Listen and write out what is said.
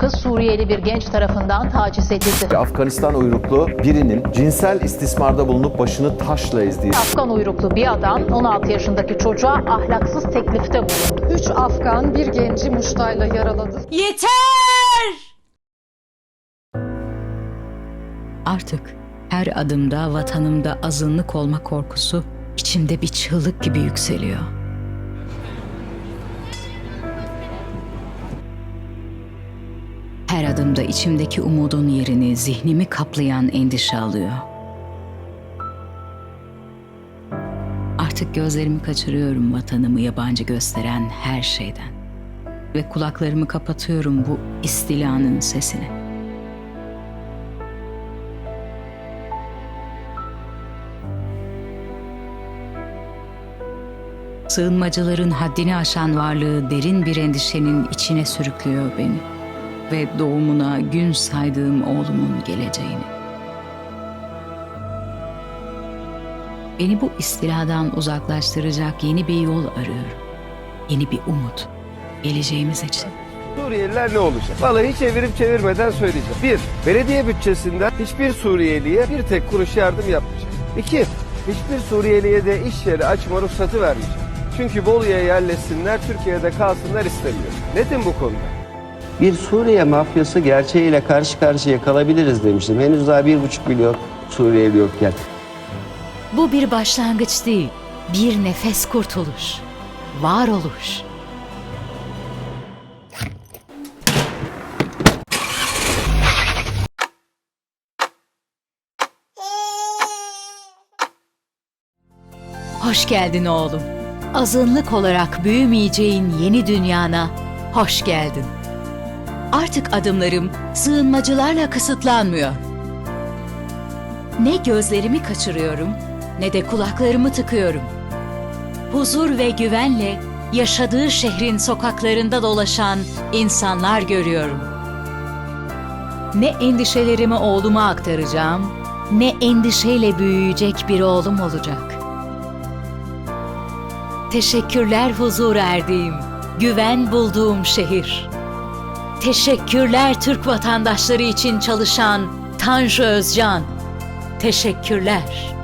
genç kız Suriyeli bir genç tarafından taciz edildi. Afganistan uyruklu birinin cinsel istismarda bulunup başını taşla ezdiği Afgan uyruklu bir adam 16 yaşındaki çocuğa ahlaksız teklifte bulundu. 3 Afgan bir genci muştayla yaraladı. Artık her adımda vatanımda azınlık olma korkusu içimde bir çığlık gibi yükseliyor. Her adımda içimdeki umudun yerini zihnimi kaplayan endişe alıyor. Artık gözlerimi kaçırıyorum vatanımı yabancı gösteren her şeyden. Ve kulaklarımı kapatıyorum bu istilanın sesine. Sığınmacıların haddini aşan varlığı derin bir endişenin içine sürüklüyor beni ve doğumuna gün saydığım oğlumun geleceğini. Beni bu istiladan uzaklaştıracak yeni bir yol arıyorum. Yeni bir umut. Geleceğimiz için. Suriyeliler ne olacak? Vallahi çevirip çevirmeden söyleyeceğim. Bir, belediye bütçesinden hiçbir Suriyeliye bir tek kuruş yardım yapmayacak. İki, hiçbir Suriyeliye de iş yeri açma ruhsatı vermeyecek. Çünkü Bolu'ya yerleşsinler, Türkiye'de kalsınlar istemiyor. Nedim bu konuda? Bir Suriye mafyası gerçeğiyle karşı karşıya kalabiliriz demiştim. Henüz daha bir buçuk milyon Suriyeli yokken. Bu bir başlangıç değil, bir nefes kurtuluş, varoluş. Hoş geldin oğlum. Azınlık olarak büyümeyeceğin yeni dünyana hoş geldin. Artık adımlarım sığınmacılarla kısıtlanmıyor. Ne gözlerimi kaçırıyorum ne de kulaklarımı tıkıyorum. Huzur ve güvenle yaşadığı şehrin sokaklarında dolaşan insanlar görüyorum. Ne endişelerimi oğluma aktaracağım, ne endişeyle büyüyecek bir oğlum olacak. Teşekkürler huzur erdiğim, güven bulduğum şehir. Teşekkürler Türk vatandaşları için çalışan Tanju Özcan. Teşekkürler.